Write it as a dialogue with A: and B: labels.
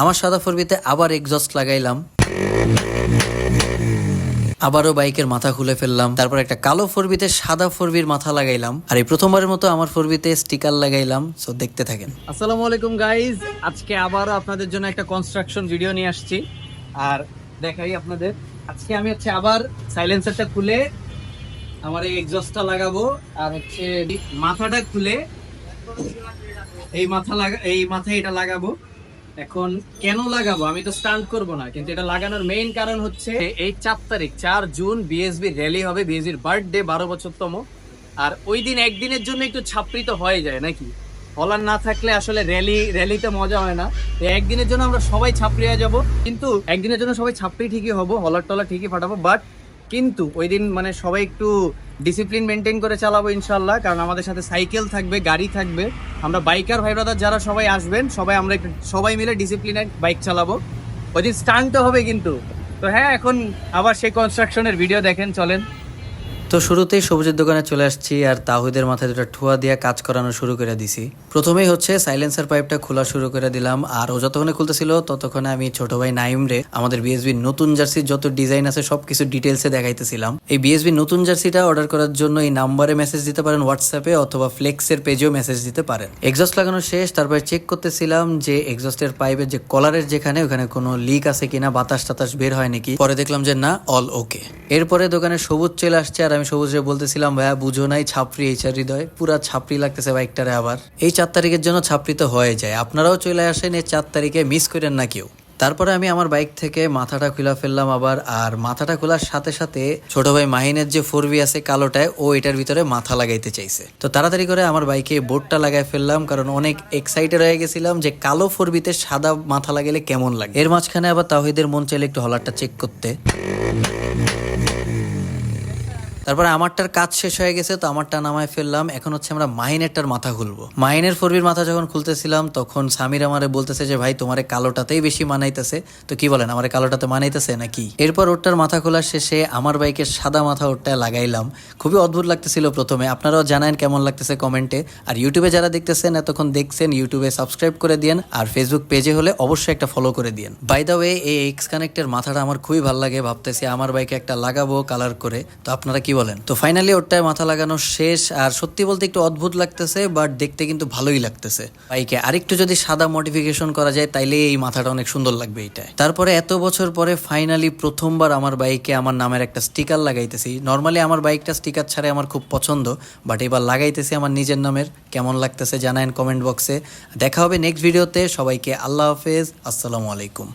A: আমার সাদা ফরবিতে আবার এক্সস্ট লাগাইলাম। আবারও বাইকের মাথা খুলে ফেললাম। তারপর একটা কালো ফরবিতে সাদা ফরবির মাথা লাগাইলাম। আর এই প্রথমবারের মতো আমার ফরবিতে স্টিকার লাগাইলাম। সো দেখতে থাকেন।
B: আসসালামু আলাইকুম গাইজ আজকে আবারও আপনাদের জন্য একটা কনস্ট্রাকশন ভিডিও নিয়ে আসছি। আর দেখাই আপনাদের। আজকে আমি হচ্ছে আবার সাইলেন্সারটা খুলে আমার এই এক্সস্টটা লাগাবো। আর হচ্ছে মাথাটা খুলে এই মাথা লাগা এই মাথায় এটা লাগাবো। এখন কেন লাগাবো? আমি তো স্টান্ট করব না, কিন্তু এটা লাগানোর মেইন কারণ হচ্ছে এই চার তারিখ, চার জুন বিএসবি র্যালি হবে বিএসবির বার্থডে বারো বছরতম। আর ওই দিন একদিনের জন্য একটু ছাপড়ি তো হয়ে যায়, নাকি? হলার না থাকলে আসলে র্যালি র্যালিতে মজা হয় না। তো একদিনের জন্য আমরা সবাই ছাপড়িয়া যাব। কিন্তু একদিনের জন্য সবাই ছাপড়ি ঠিকই হব, হলার টলা ঠিকই ফাটাবো বাট কিন্তু ওই দিন মানে সবাই একটু ডিসিপ্লিন মেনটেন করে চালাবো ইনশাল্লাহ কারণ আমাদের সাথে সাইকেল থাকবে, গাড়ি থাকবে। আমরা বাইকার ভাই ব্রাদার যারা সবাই আসবেন, সবাই আমরা একটু, সবাই মিলে ডিসিপ্লিনে বাইক চালাবো। ওই দিন স্টান্টও হবে কিন্তু। তো হ্যাঁ এখন আবার সেই কনস্ট্রাকশনের ভিডিও দেখেন, চলেন।
A: তো শুরুতেই সবুজের দোকানে চলে আসছি আর তাহিদের মাথায় দুটো ঠুয়া দিয়ে কাজ করানো শুরু করে দিছি। প্রথমেই হচ্ছে সাইলেন্সার পাইপটা খোলা শুরু করে দিলাম। আর ও যতক্ষণে খুলতেছিল, ততক্ষণে আমি ছোট ভাই নাইম রে, আমাদের বিএসবির নতুন জার্সির যত ডিজাইন আছে সবকিছু ডিটেলসে দেখাইতেছিলাম। এই বিএসবি নতুন জার্সিটা অর্ডার করার জন্য এই নাম্বারে মেসেজ দিতে পারেন হোয়াটসঅ্যাপে অথবা ফ্লেক্সের পেজেও মেসেজ দিতে পারেন। এক্সস্ট লাগানো শেষ, তারপরে চেক করতেছিলাম যে এক্সস্টের পাইপের যে কলারের যেখানে, ওখানে কোনো লিক আছে কিনা বাতাস টাতাস বের হয় নাকি। পরে দেখলাম যে না অল ওকে এরপরে দোকানে সবুজ চলে আসছে আর আমি সবুজে বলতেছিলাম, ভাইয়া, বুঝো নাই, ছাপড়ি এইচার হৃদয়। পুরা ছাপড়ি লাগতেছে বাইকটারে আবার। এই চার তারিখের জন্য ছাপড়ি তো হয়ে যায়। আপনারাও চলে আসেন এই চার তারিখে, মিস করেন না কেউ। তারপরে আমি আমার বাইক থেকে মাথাটা খুলে ফেললাম আবার, আর মাথাটা খোলার সাথে সাথে ছোট ভাই মাহিনের যে ফোর আছে কালোটায় ও এটার ভিতরে মাথা লাগাইতে চাইছে। তো তাড়াতাড়ি করে আমার বাইকে বোর্ডটা লাগাই ফেললাম, কারণ অনেক এক্সাইটেড হয়ে গেছিলাম যে কালো ফোরবিতে সাদা মাথা লাগালে কেমন লাগে। এর মাঝখানে আবার তাহিদের মন চাইলে একটু হলারটা চেক করতে। তারপরে আমারটার কাজ শেষ হয়ে গেছে, তো আমারটা নামায় ফেললাম। এখন হচ্ছে আমরা মাহিনেরটার মাথা খুলবো। মাহিনের ফোরবির মাথা যখন খুলতেছিলাম, তখন সামির আমারে বলতেছে যে, ভাই, তোমার কালোটাতেই বেশি মানাইতেছে। তো কি বলেন, আমার কালোটাতে মানাইতেছে নাকি? এরপর ওরটার মাথা খোলার শেষে আমার বাইকের সাদা মাথা ওরটা লাগাইলাম। খুবই অদ্ভুত লাগতেছিল প্রথমে। আপনারাও জানান কেমন লাগতেছে কমেন্টে। আর ইউটিউবে যারা দেখতেছেন, এতক্ষণ দেখছেন, ইউটিউবে সাবস্ক্রাইব করে দিয়েন। আর ফেসবুক পেজে হলে অবশ্যই একটা ফলো করে দিয়েন। বাই দ্য ওয়ে এই এক্স কানেক্টের মাথাটা আমার খুবই ভালো লাগে। ভাবতেছি আমার বাইকে একটা লাগাবো কালার করে। তো আপনারা কি বলেন? তো ফাইনালি ওরটায় মাথা লাগানো শেষ। আর সত্যি বলতে একটু অদ্ভুত লাগতেছে বাট দেখতে কিন্তু ভালোই লাগতেছে। বাইকে আরেকটু যদি সাদা মডিফিকেশন করা যায়, তাইলে এই মাথাটা অনেক সুন্দর লাগবে এইটায় তারপরে এত বছর পরে ফাইনালি প্রথমবার আমার বাইকে আমার নামের একটা স্টিকার লাগাইতেছি। নর্মালি আমার বাইকটা স্টিকার ছাড়াই আমার খুব পছন্দ বাট এবার লাগাইতেছি আমার নিজের নামের। কেমন লাগতেছে জানায়েন কমেন্ট বক্সে দেখা হবে নেক্সট ভিডিওতে সবাইকে আল্লাহ হাফেজ। আসসালামু আলাইকুম।